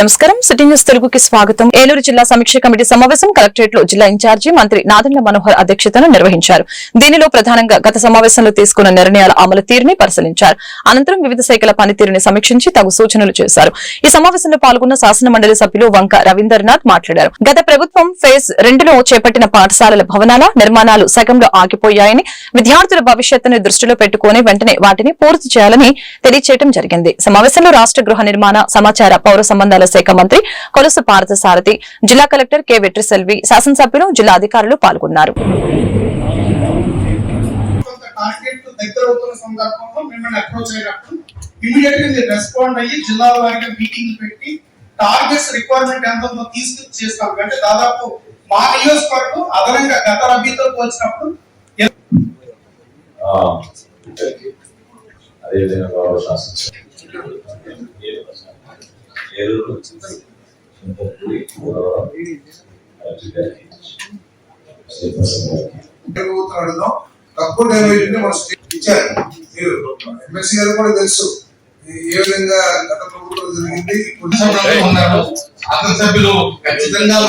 నమస్కారం. City news తెలుగుకి స్వాగతం. ఏలూరు జిల్లా సమీక్ష కమిటీ సమావేశం కలెక్టరేట్లో జిల్లా ఇన్ఛార్జి మంత్రి నాదెండ్ల మనోహర్ అధ్యక్షతన నిర్వహించారు. దీనిలో ప్రధానంగా గత సమావేశంలో తీసుకున్న నిర్ణయాల అమలు తీరుని పరిశీలించారు. అనంతరం వివిధ శాఖల పనితీరుని సమీక్షించి తగు సూచనలు చేశారు. ఈ సమావేశంలో పాల్గొన్న శాసన మండలి సభ్యులు వంక రవీందర్నాథ్ మాట్లాడారు. గత ప్రభుత్వం ఫేజ్ రెండులో చేపట్టిన పాఠశాలల భవనాల నిర్మాణాలు సగంలో ఆగిపోయాయని విద్యార్థుల భవిష్యత్తును దృష్టిలో పెట్టుకుని వెంటనే వాటిని పూర్తి చేయాలని తెలియచేయడం జరిగింది. సమావేశంలో రాష్ట్ర గృహ నిర్మాణ సమాచార పౌర సంబంధాల శాఖ మంత్రి కొలుసు పార్థసారథి జిల్లా కలెక్టర్ కె వెట్రిసెల్వి శాసనసభ్యులు జిల్లా అధికారులు పాల్గొన్నారు కొంత టార్గెట్ దగ్గర అవుతున్న సందర్భంలో మిమ్మల్ని అప్రోచ్ అయినప్పుడు ఇమీడియట్గా మీరు రెస్పాండ్ అయ్యి జిల్లా వారిగా మీటింగ్ పెట్టి టార్గెట్స్ రిక్వైర్మెంట్ ఎంత ఉందో తీసుకుని చేస్తాం అంటే దాదాపు మా నియోజకవర్గం అదనంగా గత రబీతో పోల్చినప్పుడు ఆ, ఇద్దరికి. అదేవిధంగా గౌరవ శాసనసభ ఏలూరు చింతపూడి తక్కువ మన స్టేట్ ఇచ్చారు. మీరు గారు కూడా తెలుసు. ఈ- ఏ విధంగా గత ప్రభుత్వం జరిగింది. ఉన్నారు. శాసన సభ్యులు ఖచ్చితంగా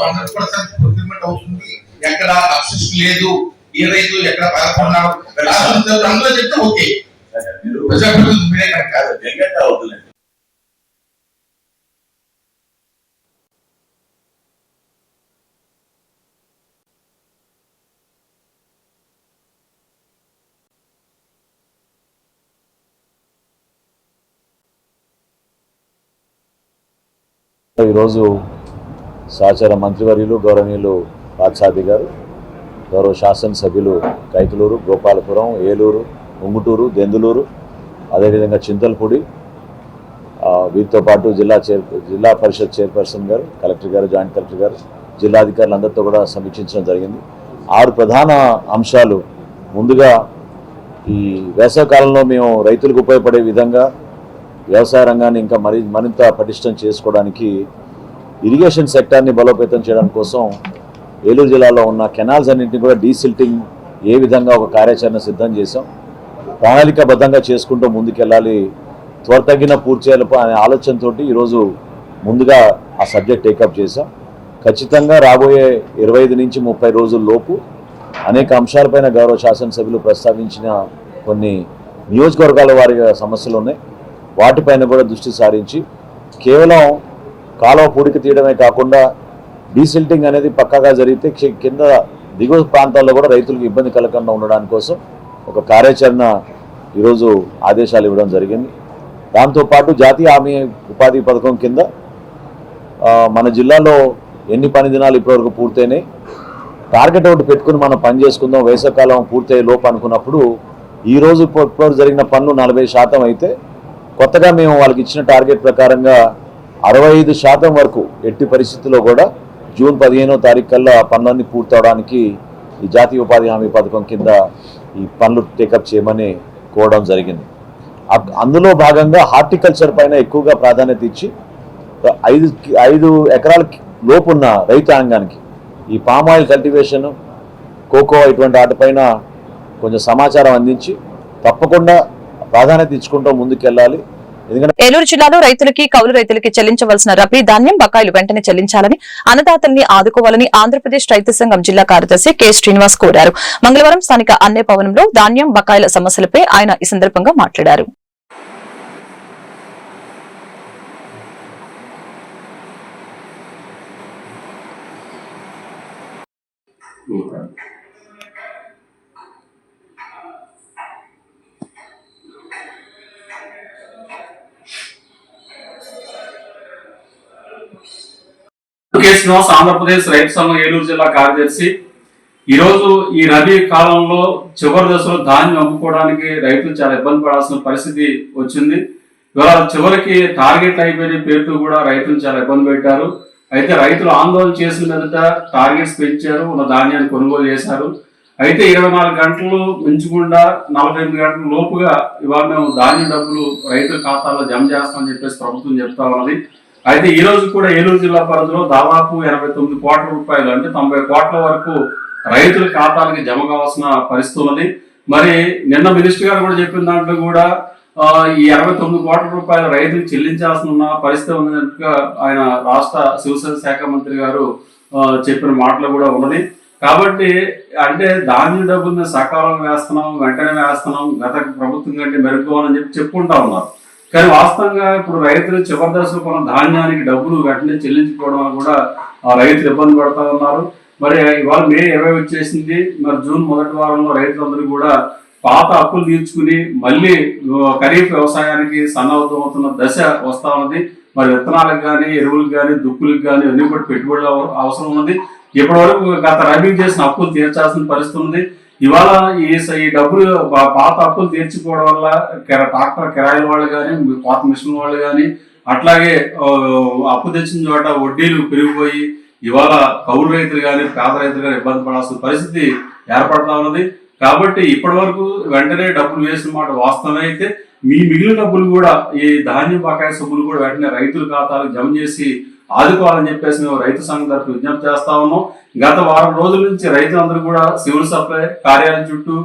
హండ్రెడ్ పర్సెంట్ ప్రొక్యూర్మెంట్ అవుతుంది. ఎక్కడ అబ్సెస్ లేదు. ఏ రైతు ఎక్కడ సభ్యులు అందరూ చెప్తే ఓకే. మీరు ప్రజాప్రతినిధులు మీరే కాదు. వెంకట ఈరోజు సహచార మంత్రివర్యులు గౌరవనీయులు పాత్సాది గారు గౌరవ శాసనసభ్యులు కైతులూరు గోపాలపురం ఏలూరు ఉంగుటూరు దెందులూరు అదేవిధంగా చింతలపూడి వీరితో పాటు జిల్లా చైర్ జిల్లా పరిషత్ చైర్పర్సన్ గారు కలెక్టర్ గారు జాయింట్ కలెక్టర్ గారు జిల్లాధికారులందరితో కూడా సమీక్షించడం జరిగింది. ఆరు ప్రధాన అంశాలు ముందుగా ఈ వేసవకాలంలో మేము రైతులకు ఉపయోగపడే విధంగా వ్యవసాయ రంగాన్ని ఇంకా మరి మరింత పటిష్టం చేసుకోవడానికి ఇరిగేషన్ సెక్టార్ని బలోపేతం చేయడం కోసం ఏలూరు జిల్లాలో ఉన్న కెనాల్స్ అన్నింటినీ కూడా డీసిల్టింగ్ ఏ విధంగా ఒక కార్యాచరణ సిద్ధం చేసాం ప్రణాళికాబద్ధంగా చేసుకుంటూ ముందుకెళ్ళాలి. త్వరతగిన పూర్తి చేయాలి అనే ఆలోచనతో ఈరోజు ముందుగా ఆ సబ్జెక్ట్ టేకప్ చేశాం. ఖచ్చితంగా రాబోయే ఇరవై ఐదు నుంచి ముప్పై రోజుల లోపు అనేక అంశాలపైన గౌరవ శాసనసభ్యులు ప్రస్తావించిన కొన్ని నియోజకవర్గాల వారి సమస్యలు ఉన్నాయి. వాటిపైన కూడా దృష్టి సారించి కేవలం కాలువ పూడికి తీయడమే కాకుండా డీసిల్టింగ్ అనేది పక్కాగా జరిగితే కింద దిగువ ప్రాంతాల్లో కూడా రైతులకు ఇబ్బంది కలగకుండా ఉండడానికి కోసం ఒక కార్యాచరణ ఈరోజు ఆదేశాలు ఇవ్వడం జరిగింది. దాంతోపాటు జాతీయ హామీ ఉపాధి పథకం కింద మన జిల్లాలో ఎన్ని పని దినాలు ఇప్పటివరకు పూర్తయినాయి? టార్గెట్ ఒకటి పెట్టుకుని మనం పని చేసుకుందాం వేసవకాలం పూర్తయ్యే లోపు అనుకున్నప్పుడు ఈరోజు ఇప్పటివరకు జరిగిన పనులు నలభై శాతం అయితే కొత్తగా మేము వాళ్ళకి ఇచ్చిన టార్గెట్ ప్రకారంగా అరవై ఐదు శాతం వరకు ఎట్టి పరిస్థితుల్లో కూడా జూన్ పదిహేనో తారీఖు కల్లా పనులన్నీ పూర్తవడానికి ఈ జాతీయ ఉపాధి హామీ పథకం కింద ఈ పనులు టేకప్ చేయమని కోవడం జరిగింది. అందులో భాగంగా హార్టికల్చర్ పైన ఎక్కువగా ప్రాధాన్యత ఇచ్చి ఐదు ఐదు ఎకరాల లోపున్న రైతాంగానికి ఈ పామాయిల్ కల్టివేషన్ కోకో ఇటువంటి వాటిపైన కొంచెం సమాచారం అందించి తప్పకుండా ప్రాధాన్యత ఇచ్చుకుంటూ ముందుకెళ్ళాలి. ఎందుకంటే ఏలూరు జిల్లాలో రైతులకి కౌలు రైతులకి చెల్లించవలసిన రబీ ధాన్యం బకాయిలు వెంటనే చెల్లించాలని అన్నదాతల్ని ఆదుకోవాలని ఆంధ్రప్రదేశ్ రైతు సంఘం జిల్లా కార్యదర్శి కె శ్రీనివాస్ కోరారు. మంగళవారం స్థానిక అన్నే భవనంలో ధాన్యం బకాయిల సమస్యలపై ఆయన ఈ సందర్భంగా మాట్లాడారు. శ్రీనివాస్ ఆంధ్రప్రదేశ్ రైతు సంఘం ఏలూరు జిల్లా కార్యదర్శి. ఈ రోజు ఈ రబీ కాలంలో చివరి దశలో ధాన్యం అమ్ముకోవడానికి రైతులు చాలా ఇబ్బంది పడాల్సిన పరిస్థితి వచ్చింది. ఇవాళ చివరికి టార్గెట్ అయిపోయిన పేరుతో కూడా రైతులు చాలా ఇబ్బంది పెట్టారు. అయితే రైతులు ఆందోళన చేసిన మీదట టార్గెట్స్ పెంచారు ఉన్న ధాన్యాన్ని కొనుగోలు చేశారు. అయితే ఇరవై నాలుగు గంటలు మించకుండా నలభై ఎనిమిది గంటల లోపుగా ఇవాళ మేము ధాన్యం డబ్బులు రైతుల ఖాతాలో జమ చేస్తామని చెప్పేసి ప్రభుత్వం చెప్తా ఉన్నది. అయితే ఈ రోజు కూడా ఏలూరు జిల్లా పరిధిలో దాదాపు ఎనభై తొమ్మిది కోట్ల రూపాయలు అంటే తొంభై కోట్ల వరకు రైతుల ఖాతాలకి జమ కావాల్సిన పరిస్థితి ఉన్నది. మరి నిన్న మినిస్టర్ గారు కూడా చెప్పిన దాంట్లో కూడా ఈ అరవై తొమ్మిది కోట్ల రూపాయలు రైతులు చెల్లించాల్సిన పరిస్థితి ఉన్నట్టుగా ఆయన రాష్ట్ర శివసేన శాఖ మంత్రి గారు చెప్పిన మాటలు కూడా ఉన్నది. కాబట్టి అంటే ధాన్యం డబ్బుల్ని సకాలం వేస్తున్నాం వెంటనే వేస్తున్నాం గత ప్రభుత్వం కంటే మెరుగుకోవాలని చెప్పి చెప్పుకుంటా ఉన్నారు. కానీ వాస్తవంగా ఇప్పుడు రైతులు చివరి దశలో కొన్న ధాన్యానికి డబ్బులు వెంటనే చెల్లించుకోవడం వల్ల కూడా ఆ రైతులు ఇబ్బంది పడతా ఉన్నారు. మరి ఇవాళ మే ఇరవై వచ్చేసింది. మరి జూన్ మొదటి వారంలో రైతులందరూ కూడా పాత అప్పులు తీర్చుకుని మళ్ళీ ఖరీఫ్ వ్యవసాయానికి సన్నద్ధమవుతున్న దశ వస్తా ఉన్నది. మరి విత్తనాలకు కానీ ఎరువులకు కానీ దుక్కులకు కానీ అన్ని కూడా పెట్టుబడులు అవసరం ఉంది ఇప్పటి వరకు గత రబీ చేసిన అప్పులు తీర్చాల్సిన పరిస్థితి ఉంది ఇవాళ ఈ స- ఈ డబ్బులు పాత అప్పులు తీర్చుకోవడం వల్ల ట్రాక్టర్ కిరాయిల వాళ్ళు కానీ పాత మిషన్ వాళ్ళు కానీ అట్లాగే అప్పు తెచ్చిన చోట వడ్డీలు పెరిగిపోయి ఇవాళ కౌలు రైతులు కానీ పేద రైతులు కానీ ఇబ్బంది పడాల్సిన పరిస్థితి ఏర్పడతా ఉన్నది. కాబట్టి ఇప్పటి వరకు వెంటనే డబ్బులు వేసిన మాట వాస్తవమే అయితే మీ మిగిలిన డబ్బులు కూడా ఈ ధాన్యం బకాయి సొమ్ములు కూడా వెంటనే రైతుల ఖాతాలు జమ చేసి ఆదుకోవాలని చెప్పేసి మేము రైతు సంఘం తరఫు విజ్ఞప్తి చేస్తా ఉన్నాం. గత వారం రోజుల నుంచి రైతులందరూ కూడా సివిల్ సప్లై కార్యాలయం చుట్టూ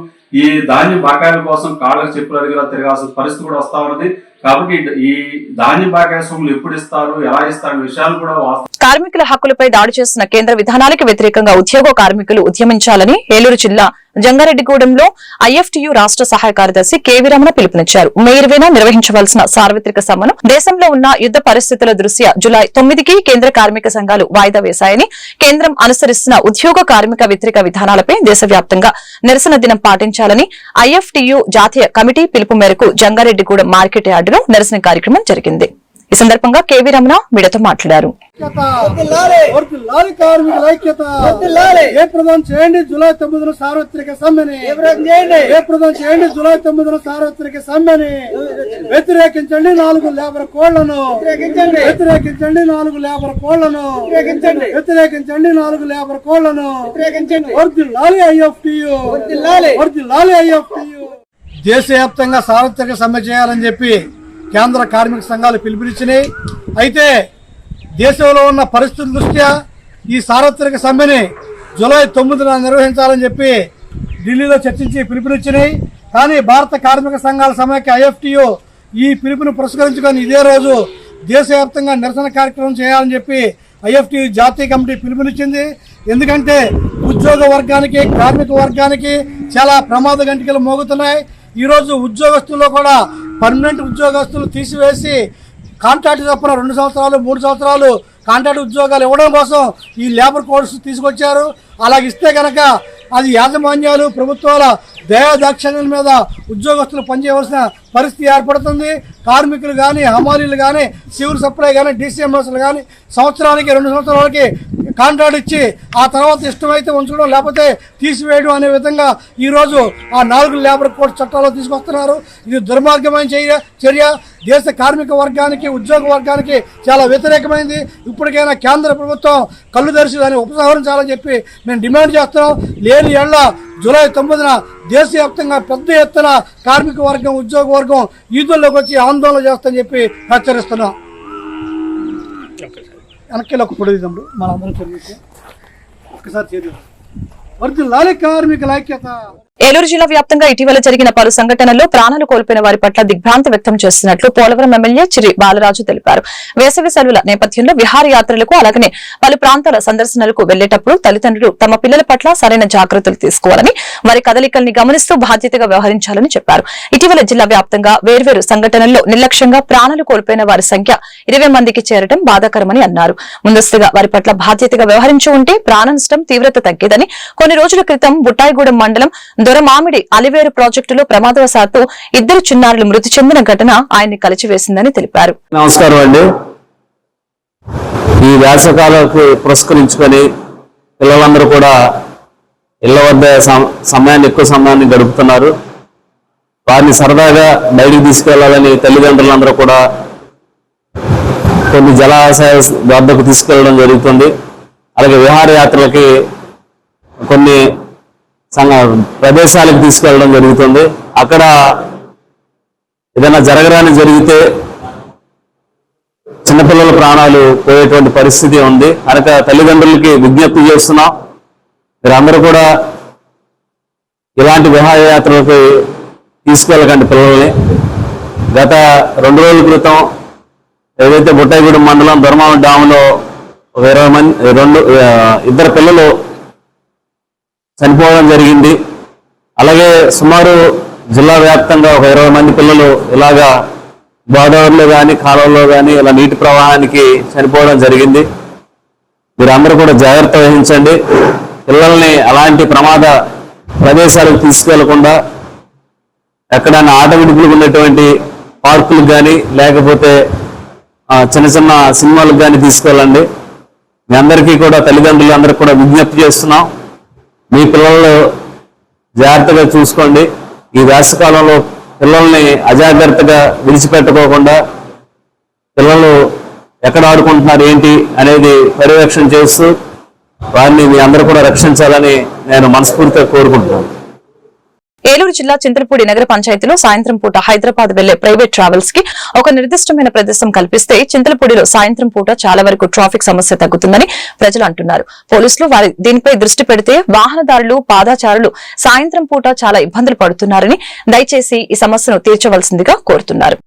ఈ ధాన్యం బకాయిల కోసం కాళ్ళకు చెప్పులు అడిగిలా తిరగాల్సిన పరిస్థితి కూడా వస్తా ఉన్నది. కాబట్టి ఈ ధాన్యం బకాయి సొమ్ములు ఎప్పుడు ఇస్తారు ఎలా ఇస్తారు విషయాలు కూడా వాస్తవం. కార్మికుల హక్కులపై దాడి చేస్తున్న కేంద్ర విధానాలకు వ్యతిరేకంగా ఉద్యోగ కార్మికులు ఉద్యమించాలని ఏలూరు జిల్లా జంగారెడ్డిగూడెంలో ఐఎఫ్టియు రాష్ట్ర సహాయ కార్యదర్శి కేవీ రమణ పిలుపునిచ్చారు. మే ఇరవైన నిర్వహించవలసిన సార్వత్రిక సమ్మెను దేశంలో ఉన్న యుద్ధ పరిస్థితుల దృష్ట్యా జులై తొమ్మిదికి కేంద్ర కార్మిక సంఘాలు వాయిదా వేశాయని కేంద్రం అనుసరిస్తున్న ఉద్యోగ కార్మిక వ్యతిరేక విధానాలపై దేశవ్యాప్తంగా నిరసన దినం పాటించాలని ఐఎఫ్టియు జాతీయ కమిటీ పిలుపు మేరకు జంగారెడ్డిగూడెం మార్కెట్ యార్డులో నిరసన కార్యక్రమం జరిగింది. ఈ సందర్భంగా కెవి రమణ మీడియాతో మాట్లాడారు. చేయండి జూలై తొమ్మిదిన సార్వత్రిక సమ్మెని. చేయండి. జూలై తొమ్మిదిన సార్వత్రిక సమ్మెని. వ్యతిరేకించండి నాలుగు లేబర్ కోళ్ళను వ్యతిరేకించండి. నాలుగు లేబర్ కోళ్ళను వ్యతిరేకించండి. నాలుగు లేబర్ కోళ్ళను దేశవ్యాప్తంగా సార్వత్రిక సమ్మె చేయాలని చెప్పి కేంద్ర కార్మిక సంఘాలు పిలుపునిచ్చినాయి. అయితే దేశంలో ఉన్న పరిస్థితుల దృష్ట్యా ఈ సార్వత్రిక సమ్మెని జూలై తొమ్మిదిన నిర్వహించాలని చెప్పి ఢిల్లీలో చర్చించి పిలుపునిచ్చినాయి. కానీ భారత కార్మిక సంఘాల సమైక్య ఐఎఫ్టియు ఈ పిలుపుని పురస్కరించుకొని ఇదే రోజు దేశవ్యాప్తంగా నిరసన కార్యక్రమం చేయాలని చెప్పి ఐఎఫ్టి జాతీయ కమిటీ పిలుపునిచ్చింది. ఎందుకంటే ఉద్యోగ వర్గానికి కార్మిక వర్గానికి చాలా ప్రమాద గంటికలు మోగుతున్నాయి. ఈరోజు ఉద్యోగస్తుల్లో కూడా పర్మనెంట్ ఉద్యోగస్తులు తీసివేసి కాంట్రాక్ట్ చొప్పున రెండు సంవత్సరాలు మూడు సంవత్సరాలు కాంట్రాక్ట్ ఉద్యోగాలు ఇవ్వడం కోసం ఈ లేబర్ కోడ్స్ తీసుకొచ్చారు. అలాగ ఇస్తే కనుక అది యాజమాన్యాలు ప్రభుత్వాల దయాదాక్షిణ్యాల మీద ఉద్యోగస్తులు పనిచేయవలసిన పరిస్థితి ఏర్పడుతుంది. కార్మికులు కానీ హమాలీలు కానీ సివిల్ సప్లై కానీ డీసీఎంఎస్లు కానీ సంవత్సరానికి రెండు సంవత్సరాలకి కాంట్రాక్ట్ ఇచ్చి ఆ తర్వాత ఇష్టమైతే ఉంచడం లేకపోతే తీసివేయడం అనే విధంగా ఈరోజు ఆ నాలుగు లేబర్ కోడ్ చట్టాలు తీసుకొస్తున్నారు. ఇది దుర్మార్గమైన చర్య చర్య. దేశ కార్మిక వర్గానికి ఉద్యోగ వర్గానికి చాలా వ్యతిరేకమైంది. ఇప్పటికైనా కేంద్ర ప్రభుత్వం కళ్ళు తెరిచి దాన్ని ఉపసంహరించాలని చెప్పి మేము డిమాండ్ చేస్తున్నాం. లేని ఏళ్ళ జూలై తొమ్మిదిన దేశవ్యాప్తంగా పెద్ద ఎత్తున కార్మిక వర్గం ఉద్యోగ వర్గం ఈదుల్లోకి వచ్చి ఆందోళన చేస్తామని చెప్పి హెచ్చరిస్తున్నాం. వెనక్కి ఒక పొడి మనందరం చదివితే ఒక్కసారి చేద్దాం. వర్ధిల్లాలి కార్మికుల ఐక్యత ఏలూరు జిల్లా వ్యాప్తంగా ఇటీవల జరిగిన పలు సంఘటనల్లో ప్రాణాలు కోల్పోయిన వారి పట్ల దిగ్భ్రాంతి వ్యక్తం చేస్తున్నట్లు పోలవరం ఎమ్మెల్యే చిరి బాలరాజు తెలిపారు. వేసవి సెలవుల నేపథ్యంలో విహారయాత్రలకు అలాగనే పలు ప్రాంతాల సందర్శనలకు వెళ్ళేటప్పుడు తల్లిదండ్రులు తమ పిల్లల పట్ల సరైన జాగ్రత్తలు తీసుకోవాలని వారి కదలికల్ని గమనిస్తూ బాధ్యతగా వ్యవహరించాలని చెప్పారు. ఇటీవల జిల్లా వ్యాప్తంగా వేర్వేరు సంఘటనల్లో నిర్లక్ష్యంగా ప్రాణాలు కోల్పోయిన వారి సంఖ్య ఇరవై మందికి చేరడం బాధాకరమని అన్నారు. ముందస్తుగా వారి పట్ల బాధ్యతగా వ్యవహరించి ఉంటే ప్రాణ నష్టం తీవ్రత తగ్గేదని కొన్ని రోజుల క్రితం బుట్టాయిగూడెం మండలం దొరమామిడి అలివేరు ప్రాజెక్టులో ప్రమాదవశాత్తు ఇద్దరు చిన్నారులు మృతి చెందిన ఘటన ఆయన్ని కలిచివేసిందని తెలిపారు. నమస్కారం అండి. ఈ వేసవకాలకు పురస్కరించుకొని పిల్లలందరూ కూడా ఇళ్ళ వద్ద సమయాన్ని ఎక్కువ సమయాన్ని గడుపుతున్నారు. వారిని సరదాగా బయటికి తీసుకెళ్ళాలని తల్లిదండ్రులందరూ కూడా కొన్ని జలాశయ వద్దకు తీసుకెళ్ళడం జరుగుతుంది. అలాగే విహారయాత్రలకి కొన్ని ప్రదేశాలకు తీసుకెళ్ళడం జరుగుతుంది. అక్కడ ఏదైనా జరగరాని జరిగితే చిన్నపిల్లల ప్రాణాలు పోయేటువంటి పరిస్థితి ఉంది. కనుక తల్లిదండ్రులకి విజ్ఞప్తి చేస్తున్నాం. మీరందరూ కూడా ఇలాంటి విహారయాత్రలకు తీసుకెళ్ళకండి పిల్లల్ని. గత రెండు రోజుల క్రితం ఏదైతే బుట్టాయిగూడెం మండలం ధర్మావరం డాములో ఒక ఇరవై మంది రెండు ఇద్దరు పిల్లలు చనిపోవడం జరిగింది. అలాగే సుమారు జిల్లా వ్యాప్తంగా ఒక ఇరవై మంది పిల్లలు ఇలాగా గోదావరిలో కానీ కాలువలో కానీ ఇలా నీటి ప్రవాహానికి చనిపోవడం జరిగింది. మీరందరూ కూడా జాగ్రత్త వహించండి. పిల్లల్ని అలాంటి ప్రమాద ప్రదేశాలకు తీసుకెళ్ళకుండా ఎక్కడైనా ఆట విడుపులకు ఉన్నటువంటి పార్కులకు కానీ లేకపోతే చిన్న చిన్న సినిమాలకు కానీ తీసుకెళ్ళండి. మీ అందరికీ కూడా తల్లిదండ్రులు అందరికీ కూడా విజ్ఞప్తి చేస్తున్నాం. మీ పిల్లలు జాగ్రత్తగా చూసుకోండి. ఈ వేసవకాలంలో పిల్లల్ని అజాగ్రత్తగా విడిచిపెట్టుకోకుండా పిల్లలు ఎక్కడ ఆడుకుంటున్నారు ఏంటి అనేది పర్యవేక్షణ చేస్తూ వారిని మీ అందరూ కూడా రక్షించాలని నేను మనస్ఫూర్తిగా కోరుకుంటున్నాను. ఏలూరు జిల్లా చింతలపూడి నగర పంచాయతీలో సాయంత్రం పూట హైదరాబాద్ వెళ్ళే ప్రైవేట్ ట్రావెల్స్కి ఒక నిర్దిష్టమైన ప్రదేశం కల్పిస్తే చింతలపూడిలో సాయంత్రం పూట చాలా వరకు ట్రాఫిక్ సమస్య తగ్గుతుందని ప్రజలు అంటున్నారు. పోలీసులు వారి దీనిపై దృష్టి పెడితే వాహనదారులు పాదాచారులు సాయంత్రం పూట చాలా ఇబ్బందులు పడుతున్నారని దయచేసి ఈ సమస్యను తీర్చవలసిందిగా కోరుతున్నారు.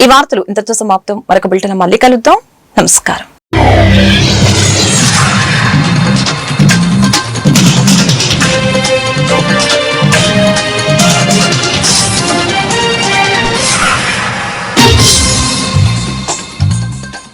ఈ వార్తలు ఇంతతో సమాప్తం. మరొక బిల్టన్ మళ్ళీ కలుద్దాం. నమస్కారం.